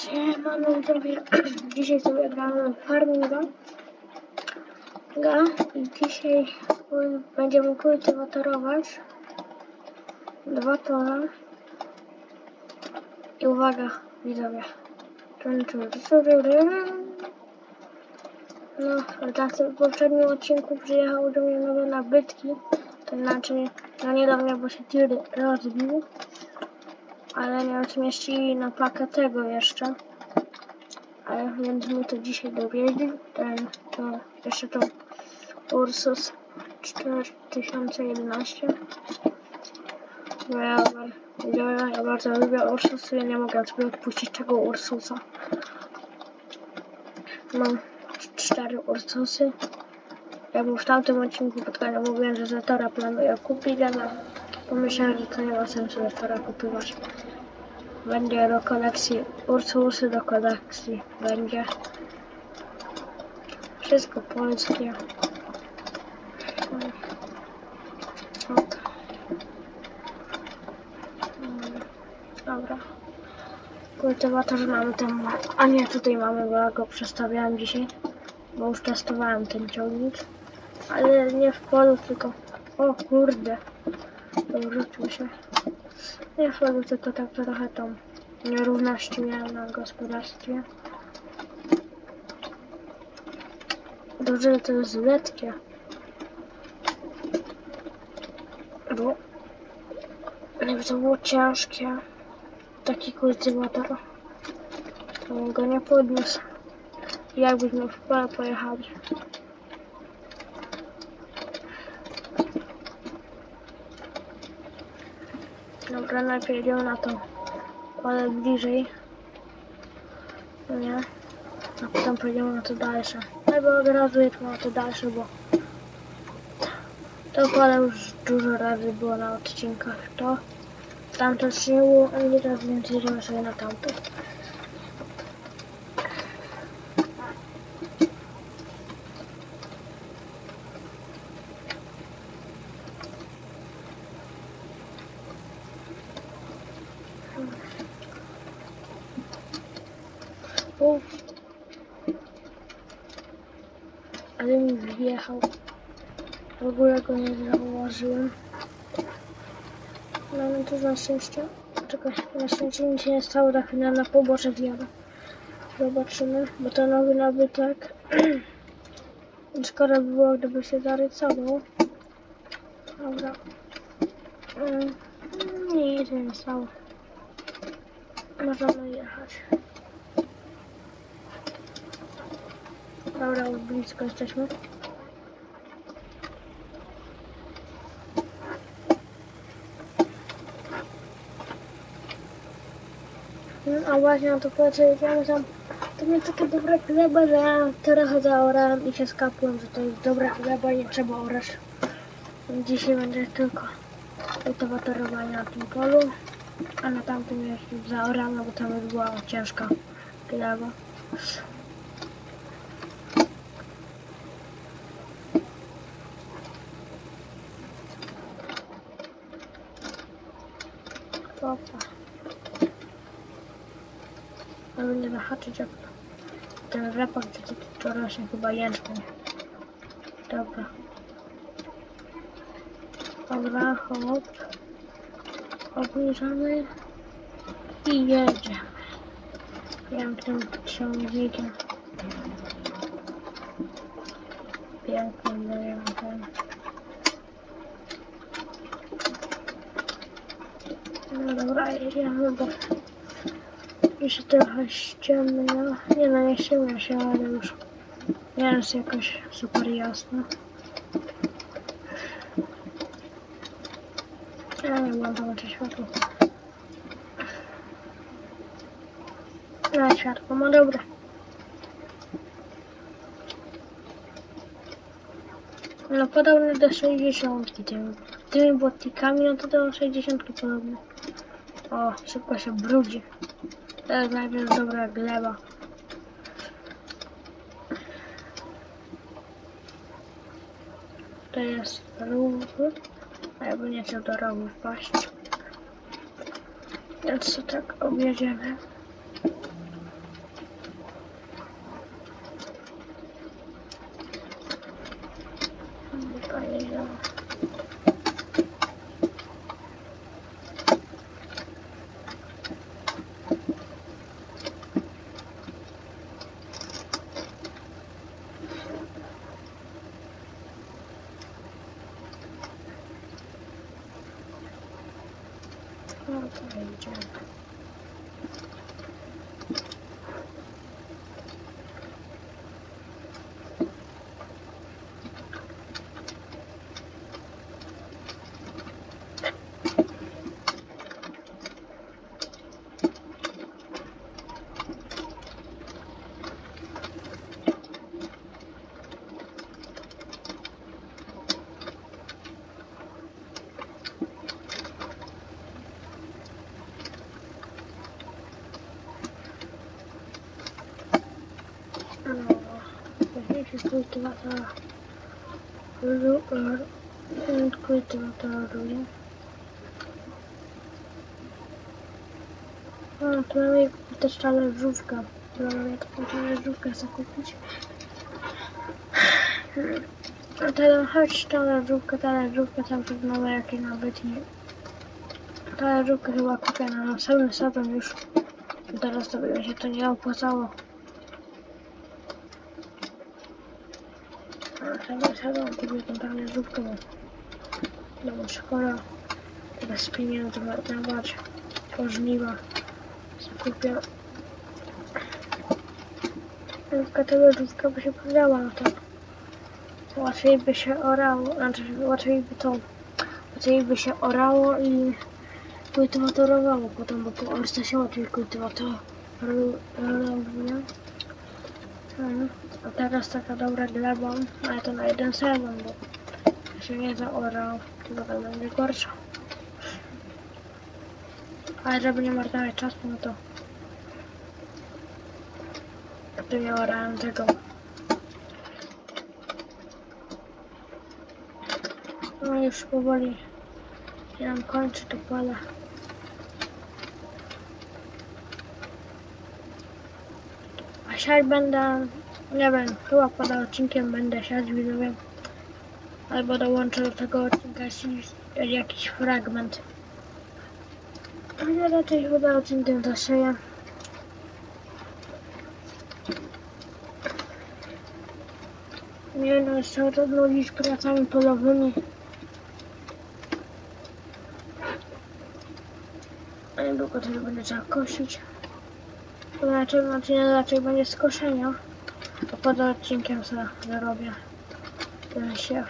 Siemano widzowie, dzisiaj sobie gramy farminga Ga i dzisiaj będziemy kultywatorować dwa pola i uwaga widzowie. No, w poprzednim odcinku przyjechał do mnie nowe nabytki. To znaczy, no nie do mnie, bo się tir rozbił ale nie zmieścili na pakę tego jeszcze. Ale więc my to dzisiaj dowieźli. Ten, to jeszcze to Ursus 4011. Bo ja, ja, ja bardzo lubię Ursusy, ja nie mogę sobie odpuścić tego Ursusa. Mam cztery Ursusy. Ja mu w tamtym odcinku spotkania mówiłem, że Zetora planuję kupić, ale pomyślałem, że to nie ma sensu Zetora kupywać. Będzie do kolekcji Ursusy, do kolekcji będzie. Wszystko polskie. Dobra. Kultywator mamy tam, a nie tutaj mamy, bo ja go przestawiałem dzisiaj, bo już testowałem ten ciągnik, ale nie w polu, tylko, o kurde, wrócił się. Nie w polu, tylko tak trochę tą nierówności miałem na gospodarstwie. Dobrze, to jest letkie. Bo żeby to było ciężkie, taki kultywator, to go nie podniósł. Jakbyśmy w pole pojechali. Dobra, najpierw idziemy na to pole bliżej. No nie. A potem pojedziemy na to dalsze. Albo od razu jedźmy na to dalsze, bo to pole już dużo razy było na odcinkach. To tamto jeszcze nie było ani raz, więc jedziemy sobie na tamto. Ale mi wjechał. W ogóle go nie zauważyłem. No to na szczęście. Czekaj, na szczęście nic się nie stało, za chwilę na pobocze zjadę. Zobaczymy, bo to nowy nabytek. Szkoda by było, gdyby się zarysował. Dobra. Mm, Nic się nie stało. Możemy jechać. Dobra, blisko jesteśmy. No, a właśnie na to jedziemy tam. To mnie takie dobre chleba, że ja trochę zaorałem i się skapłem, że to jest dobre chleba, nie trzeba orać. Dzisiaj będzie tylko kultywatorowanie na tym polu, a na tamtym jest zaorane, bo tam była ciężka gleba. Opa. Ale będzie zahaczyć jak ten repak, gdzie to, to rośnie chyba jęczmień. Dobra. Dobra, hop. Obniżamy i jedziemy. Pięknym ciągnikiem. Pięknym dojechałem. No dobra, jedziemy, bo już trochę ściemno. Nie no, nie ściemnia się, ale już jest jakoś super jasno. Ja nie mam zobaczyć światło. No, światło ma dobre. No podobne do 60 tymi, tymi błotnikami, no to do 60 podobne. O, szybko się brudzi. To jest najpierw dobra gleba. To jest rów. A jakby nie chciał do rowu wpaść. Więc to tak objedziemy. idziemy. No to idziemy. No, Weźmiecie kultywatora. Ru- ru- Kultywatora ruje. No, tu mamy też talerzówkę. Planuję taką talerzówkę zakupić. A teraz chodź talerzówkę, talerzówkę cały czas nowe jakie nawet i talerzówkę chyba kupię na następny sezon już. Teraz to się to nie opłacało. Następny sezon kupię tą talerzówkę, bo no bo szkoda bez pieniędzy marnować możliwa. Zakupię Żółtka talerzówka by się przydała na to. Łatwiej by się orało, znaczy łatwiej by to, łatwiej by się orało i kultywatorowało potem, bo po orce się łatwiej kultywatoruje. Hmm. A teraz taka dobra gleba, ale to na jeden sezon, bo się nie zaorał, to potem będzie gorsza. Ale żeby nie marnować czasu, no to to nie orałem tego. No już powoli się nam kończy to pole. Siać będę, nie wiem, chyba pod odcinkiem będę siać widzowie. Albo dołączę do tego odcinka jakiś, fragment. Ale raczej chyba odcinkiem zasieję. Nie no, jeszcze trudno z pracami polowymi. Niedługo też będzie trzeba kosić. To raczej, znaczy nie raczej będzie skoszenia. To pod odcinkiem sobie zarobię ten siew.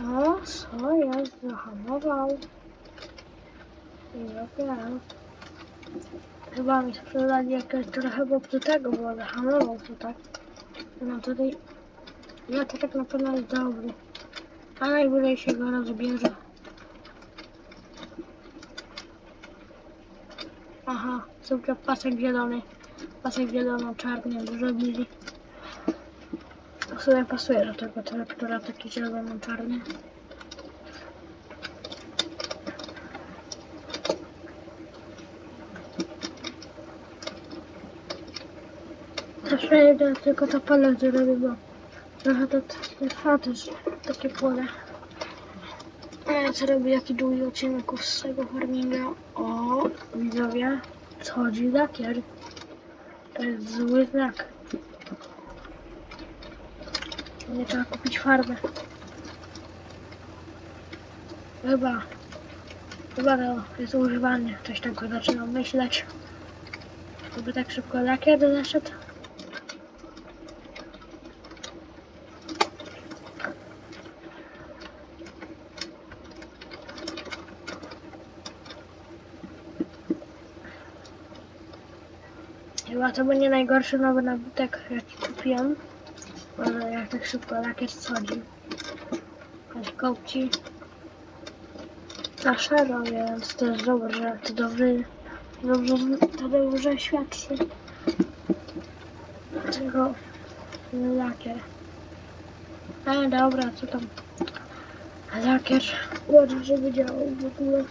O. O, co jest? Zahamował. I dopiero. Chyba mi sprzedali jakieś trochę popsutego, bo zahamował to tak. No tutaj... Ja to tak na pewno jest dobry. A najwyżej się go rozbierze. Aha, super pasek zielony. Pasek zielono-czarny zrobili. To sobie pasuje do tego traktora taki zielono-czarny. Jeden tylko to pole zrobię, bo trochę to trwa też takie pole. Ja co robię jaki długi odcinek z tego farminga? O, widzowie, schodzi lakier. To jest zły znak. Nie trzeba kupić farbę. Chyba. Chyba to jest używany. Coś takiego zaczynam myśleć. Żeby tak szybko lakier zaszedł. Chyba to będzie najgorszy nowy nabytek, jaki kupiłem. Może jak tak szybko lakier schodzi. Choć kopci na szaro, więc to jest dobrze, to dobrze, dobrze, to dobrze świadczy. Tego lakier. Ale dobra, co tam? Lakier, ładnie, żeby działał w ogóle.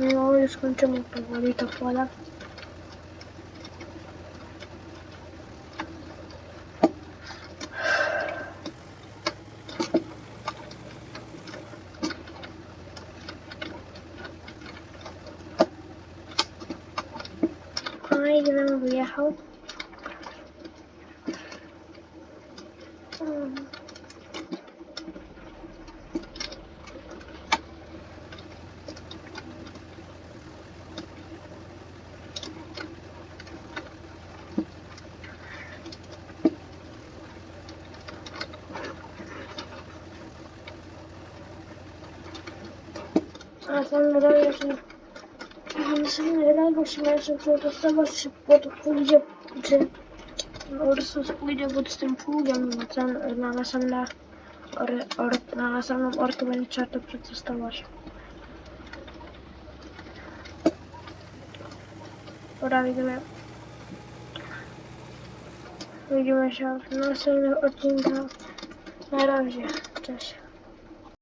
No, już kończymy powoli to pole. No i gdybym wyjechał. Mm. A robię, że raz musimy jeszcze przetestować, czy pod pójdzie, czy Ursus pójdzie pod tym pługiem, bo na następne, or, or, na następną orkę będzie trzeba to przetestować. Dobra, widzimy. Widzimy się w następnym odcinku. Na razie. Cześć.